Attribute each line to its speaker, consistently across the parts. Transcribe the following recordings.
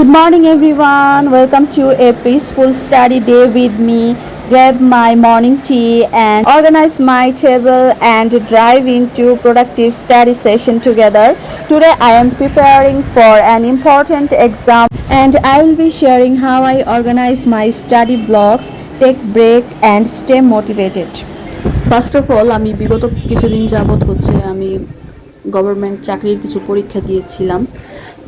Speaker 1: Good morning, everyone. Welcome to a peaceful study day with me. Grab my morning tea and organize my table and drive into productive study session together. Today, I am preparing for an important exam and I will be sharing how I organize my study blocks, take break, and stay motivated.
Speaker 2: First of all আমি বিগত কিছুদিন যাবৎ হচ্ছে আমি government চাকরির কিছু পরীক্ষা দিয়েছিলাম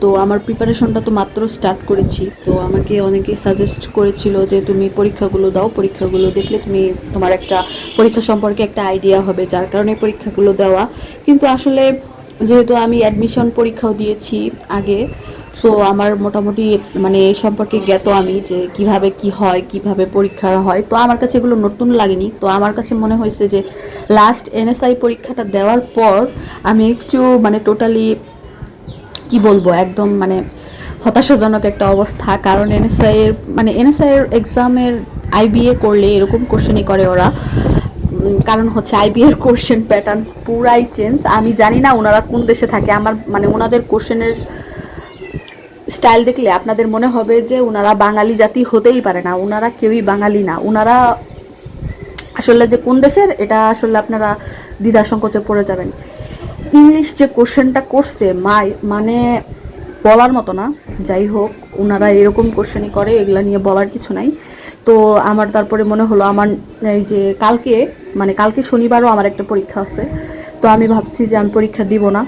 Speaker 2: তো আমার প্রিপারেশনটা তো মাত্র স্টার্ট করেছি। তো আমাকে অনেকেই সাজেস্ট করেছিল যে তুমি পরীক্ষাগুলো দাও, পরীক্ষাগুলো দেখলে তুমি তোমার একটা পরীক্ষা সম্পর্কে একটা আইডিয়া হবে, যার কারণে পরীক্ষাগুলো দেওয়া। কিন্তু আসলে যেহেতু আমি অ্যাডমিশন পরীক্ষাও দিয়েছি আগে সো আমার মোটামুটি মানে এই সম্পর্কে জ্ঞাত আমি যে কীভাবে কি হয়, কীভাবে পরীক্ষা হয়। তো আমার কাছে এগুলো নতুন লাগেনি। তো আমার কাছে মনে হয়েছে যে লাস্ট এনএসআই পরীক্ষাটা দেওয়ার পর আমি একটু মানে টোটালি কি বলব, একদম মানে হতাশাজনক একটা অবস্থা। কারণ এনএসআই এর মানে এনএসআই এর এক্সামের আইবিএ করলে এরকম কোশ্চেনই করে ওরা। কারণ হচ্ছে আইবি এর কোশ্চেন প্যাটার্ন পুরাই চেঞ্জ আমি জানি না ওনারা কোন দেশে থাকে। আমার মানে ওনাদের কোশ্চেনের স্টাইল দেখলে আপনাদের মনে হবে যে ওনারা বাঙালি জাতি হতেই পারে না। ওনারা কেউই বাঙালি না। ওনারা আসলে যে কোন দেশের, এটা আসলে আপনারা দ্বিধা সংকোচে পড়ে যাবেন। ইংলিশ যে কোশ্চেনটা করছে, মাই মানে বলার মতো না। যাই হোক ওনারা এরকম কোশ্চেনই করে, এগুলা নিয়ে বলার কিছু নাই। তো আমার তারপরে মনে হলো, আমার এই যে কালকে মানে কালকে শনিবারও আমার একটা পরীক্ষা আছে। তো আমি ভাবছি যে আমি পরীক্ষা দিব না।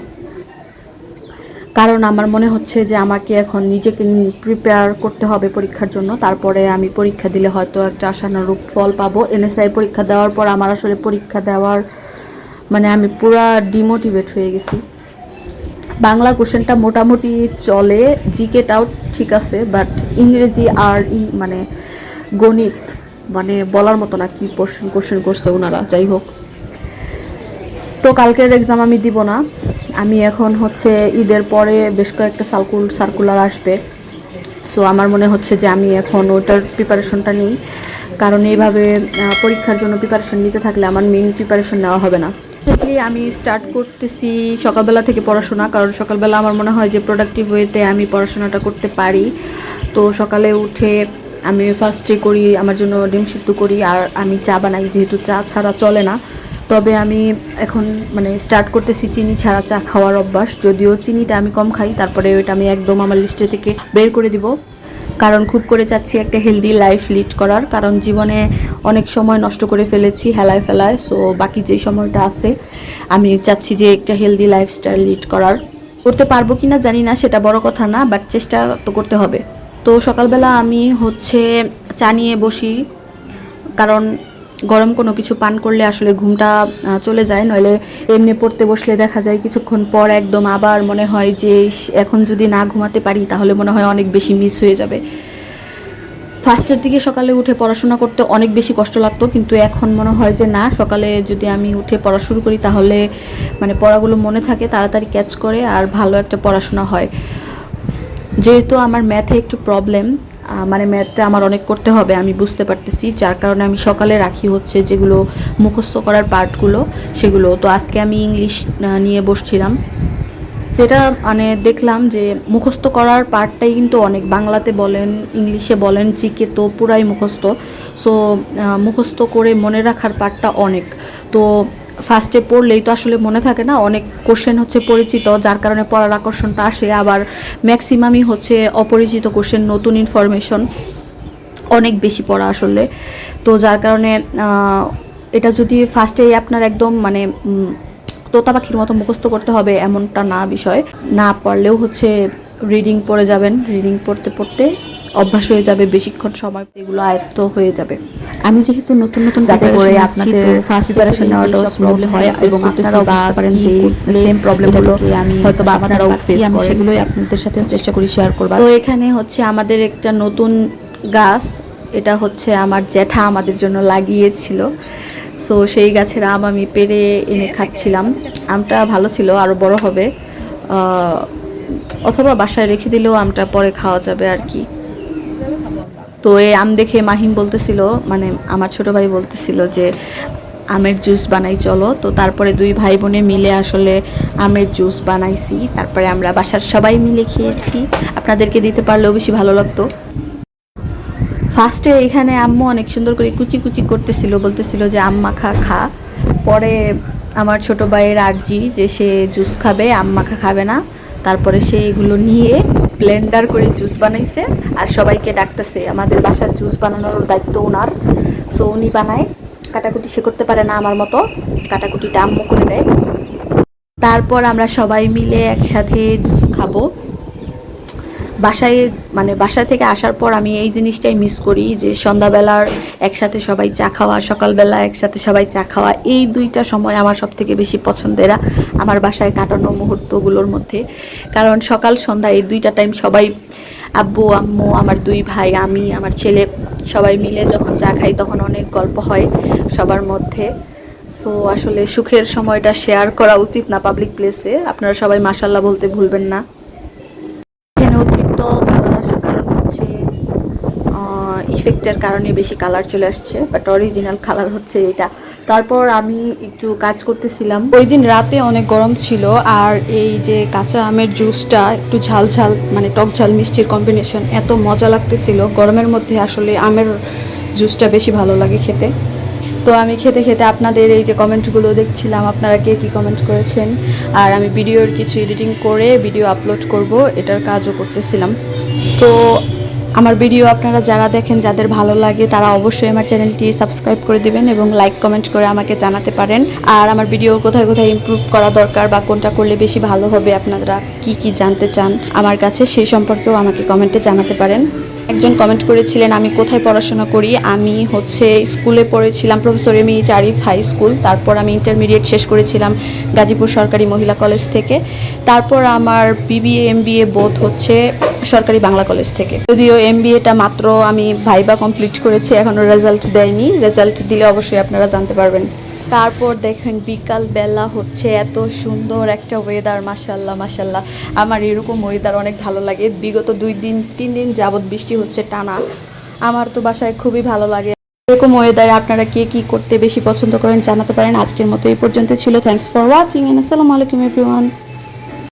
Speaker 2: কারণ আমার মনে হচ্ছে যে আমাকে এখন নিজেকে প্রিপেয়ার করতে হবে পরীক্ষার জন্য। তারপরে আমি পরীক্ষা দিলে হয়তো একটা আশানুরূপ ফল পাবো। এনএসআই পরীক্ষা দেওয়ার পর আমার আসলে পরীক্ষা দেওয়ার মানে আমি পুরা ডিমোটিভেট হয়ে গেছি। বাংলা কোশ্চেনটা মোটামুটি চলে জিকেটাও ঠিক আছে বাট ইংরেজি আর ই- মানে গণিত মানে বলার মতো না কি কোশ্চেন কোশ্চেন করছে ওনারা যাই হোক। তো কালকের এক্সাম আমি দিব না। আমি এখন হচ্ছে ঈদের পরে বেশ কয়েকটা সার্কুল সার্কুলার আসবে। সো আমার মনে হচ্ছে যে আমি এখন ওটার প্রিপারেশনটা নিই। কারণ এইভাবে পরীক্ষার জন্য প্রিপারেশন নিতে থাকলে আমার মেইন প্রিপারেশন নেওয়া হবে না। Basically আমি স্টার্ট করতেছি সকালবেলা থেকে পড়াশোনা, কারণ সকালবেলা আমার মনে হয় যে প্রোডাক্টিভ ওয়েতে আমি পড়াশোনাটা করতে পারি। তো সকালে উঠে আমি ফার্স্টে করি, আমার জন্য ডিম সিদ্ধ করি, আর আমি চা বানাই, যেহেতু চা ছাড়া চলে না। তবে আমি এখন মানে স্টার্ট করতেছি চিনি ছাড়া চা খাওয়ার অভ্যাস, যদিও চিনিটা আমি কম খাই, তারপরে ওইটা আমি একদম আমার লিস্টে থেকে বের করে দিব। কারণ খুব করে চাচ্ছি একটা হেলদি লাইফ লিড করার, কারণ জীবনে অনেক সময় নষ্ট করে ফেলেছি হেলায় ফেলায় সো বাকি যে সময়টা আছে, আমি চাচ্ছি যে একটা হেলদি লাইফস্টাইল লিড করার। করতে পারব কি না জানি না, সেটা বড় কথা না বাট চেষ্টা তো করতে হবে। তো সকালবেলা আমি হচ্ছে চা নিয়ে বসি, কারণ গরম কোনো কিছু পান করলে আসলে ঘুমটা চলে যায়। নইলে এমনি পড়তে বসলে দেখা যায় কিছুক্ষণ পর একদম আবার মনে হয় যে এখন যদি না ঘুমাতে পারি তাহলে মনে হয় অনেক বেশি মিস হয়ে যাবে। ফার্স্টের দিকে সকালে উঠে পড়াশোনা করতে অনেক বেশি কষ্ট লাগতো, কিন্তু এখন মনে হয় যে না, সকালে যদি আমি উঠে পড়া শুরু করি তাহলে মানে পড়াগুলো মনে থাকে, তাড়াতাড়ি ক্যাচ করে আর ভালো একটা পড়াশোনা হয়। যেহেতু আমার ম্যাথে একটু প্রবলেম মানে ম্যাথটা আমার অনেক করতে হবে, আমি বুঝতে পারতেছি। যার কারণে আমি সকালে রাখি হচ্ছে যেগুলো মুখস্থ করার পার্টগুলো, সেগুলো। তো আজকে আমি ইংলিশ নিয়ে বসছিলাম। যেটা মানে দেখলাম যে মুখস্থ করার পার্টটাই কিন্তু অনেক, বাংলাতে বলেন, ইংলিশে বলেন জিকে তো পুরাই মুখস্থ। সো মুখস্থ করে মনে রাখার পার্টটা অনেক। তো ফার্স্টে পড়লেই তো আসলে মনে থাকে না, অনেক কোশ্চেন হচ্ছে পরিচিত, যার কারণে পড়ার আকর্ষণটা আসে। আবার ম্যাক্সিমামই হচ্ছে অপরিচিত কোশ্চেন নতুন ইনফরমেশন অনেক বেশি পড়া আসলে। তো যার কারণে এটা যদি ফার্স্টেই আপনার একদম মানে তোতা পাখির মতো মুখস্থ করতে হবে এমনটা না বিষয়। না পড়লেও হচ্ছে রিডিং পড়ে যাবেন। রিডিং পড়তে পড়তে অভ্যাস হয়ে যাবে, বেশিক্ষণ সময় এগুলো আয়ত্ত হয়ে যাবে। আমি যেহেতু নতুন নতুন
Speaker 1: যাতে করে আপনাদের
Speaker 2: preparation
Speaker 1: preparation
Speaker 2: নেওয়াটাও
Speaker 1: যেসব
Speaker 2: হয় এবং
Speaker 1: বা
Speaker 2: বুঝতে পারেন যে সেম প্রবলেমগুলো
Speaker 1: আমি
Speaker 2: হয়তো বা আপনারাও ফেস
Speaker 1: আমি সেগুলোই
Speaker 2: আপনাদের সাথে চেষ্টা করি শেয়ার করবার। তো এখানে হচ্ছে আমাদের একটা নতুন গাছ এটা হচ্ছে আমার জ্যাঠা আমাদের জন্য লাগিয়েছিল। সো সেই গাছের আম আমি পেরে এনে খাচ্ছিলাম। আমটা ভালো ছিল আরও বড় হবে। অথবা বাসায় রেখে দিলেও আমটা পরে খাওয়া যাবে আর কি। তো এই আম দেখে মাহিম বলতেছিল মানে আমার ছোট ভাই বলতেছিল যে, আমের জুস বানাই, চলো। তো তারপরে দুই ভাই বোনে মিলে আসলে আমের জুস বানাইছি। তারপরে আমরা বাসার সবাই মিলে খেয়েছি। আপনাদেরকে দিতে পারলেও বেশি ভালো লাগতো। ফার্স্টে এখানে আম্মু অনেক সুন্দর করে কুচি কুচি করতেছিল, বলতেছিল যে, আম্মা খা খা। পরে আমার ছোট ভাইয়ের আর্জি যে, সে জুস খাবে, আম্মা খা, খাবে না। তারপরে সে এগুলো নিয়ে ব্লেন্ডার করে জুস বানাইছে। আর সবাইকে ডাকতেছে, আমাদের বাসার জুস বানানোর দায়িত্ব ওনার। সো উনি বানায়। কাটাকুটি সে করতে পারে না আমার মতো। কাটাকুটিটা আম্মু করে দেয়। তারপর আমরা সবাই মিলে একসাথে জুস খাব। বাসায় মানে বাসা থেকে আসার পর আমি এই জিনিসটাই মিস করি যে সন্ধ্যাবেলার একসাথে সবাই চা খাওয়া, সকালবেলা একসাথে সবাই চা খাওয়া, এই দুইটা সময় আমার সব থেকে বেশি পছন্দের আমার বাসায় কাটানো মুহূর্তগুলোর মধ্যে। কারণ সকাল, সন্ধ্যা এই দুইটা টাইম সবাই, আব্বু, আম্মু, আমার দুই ভাই, আমি, আমার ছেলে, সবাই মিলে যখন চা খাই তখন অনেক গল্প হয় সবার মধ্যে। সো আসলে সুখের সময়টা শেয়ার করা উচিত না পাবলিক প্লেসে আপনারা সবাই মাসাল্লাহ বলতে ভুলবেন না এখানে অতিরিক্ত কালার আসার কারণ হচ্ছে ইফেক্টের কারণে বেশি কালার চলে আসছে বাট অরিজিনাল কালার হচ্ছে এটা। তারপর আমি একটু কাজ করতেছিলাম।
Speaker 1: ওই দিন রাতে অনেক গরম ছিল, আর এই যে কাঁচা আমের জুসটা একটু ঝাল ঝাল মানে টক ঝাল মিষ্টির কম্বিনেশন এত মজা লাগতেছিল। গরমের মধ্যে আসলে আমের জুসটা বেশি ভালো লাগে খেতে। তো আমি খেতে খেতে আপনাদের এই যে কমেন্টগুলো দেখছিলাম, আপনারা কে কী কমেন্ট করেছেন? আর আমি ভিডিওর কিছু এডিটিং করে ভিডিও আপলোড করব, এটার কাজও করতেছিলাম। তো আমার ভিডিও আপনারা যারা দেখেন, যাদের ভালো লাগে, তারা অবশ্যই আমার চ্যানেলটি সাবস্ক্রাইব করে দিবেন এবং লাইক, কমেন্ট করে আমাকে জানাতে পারেন। আর আমার ভিডিও কোথায় কোথায় ইমপ্রুভ করা দরকার বা কোনটা করলে বেশি ভালো হবে, আপনারা কি কি জানতে চান, আমার কাছে সেই সম্পর্কেও আমাকে কমেন্টে জানাতে পারেন। একজন কমেন্ট করেছিলেন, আমি কোথায় পড়াশোনা করি? আমি হচ্ছে স্কুলে পড়েছিলাম, professor M H Arif high school. তারপর আমি ইন্টারমিডিয়েট শেষ করেছিলাম গাজীপুর সরকারি মহিলা কলেজ থেকে। তারপর আমার বিবিএ এম বোধ হচ্ছে সরকারি বাংলা কলেজ থেকে। যদিও এম বিএটা মাত্র আমি ভাইবা কমপ্লিট করেছি এখনও রেজাল্ট দেয়নি। রেজাল্ট দিলে অবশ্যই আপনারা জানতে পারবেন। তারপর দেখেন, বিকাল বেলা হচ্ছে, এত সুন্দর একটা ওয়েদার মাসাল্লাহ মাসাল্লাহ আমার এরকম ওয়েদার অনেক ভালো লাগে। বিগত দুই দিন, তিন দিন যাবৎ বৃষ্টি হচ্ছে টানা। আমার তো বাসায় খুবই ভালো লাগে। এরকম ওয়েদারে আপনারা কে কি করতে বেশি পছন্দ করেন জানাতে পারেন। আজকের মতো এই পর্যন্ত ছিল। থ্যাংকস ফর ওয়াচিং আসসালামু আলাইকুম এভরিওয়ান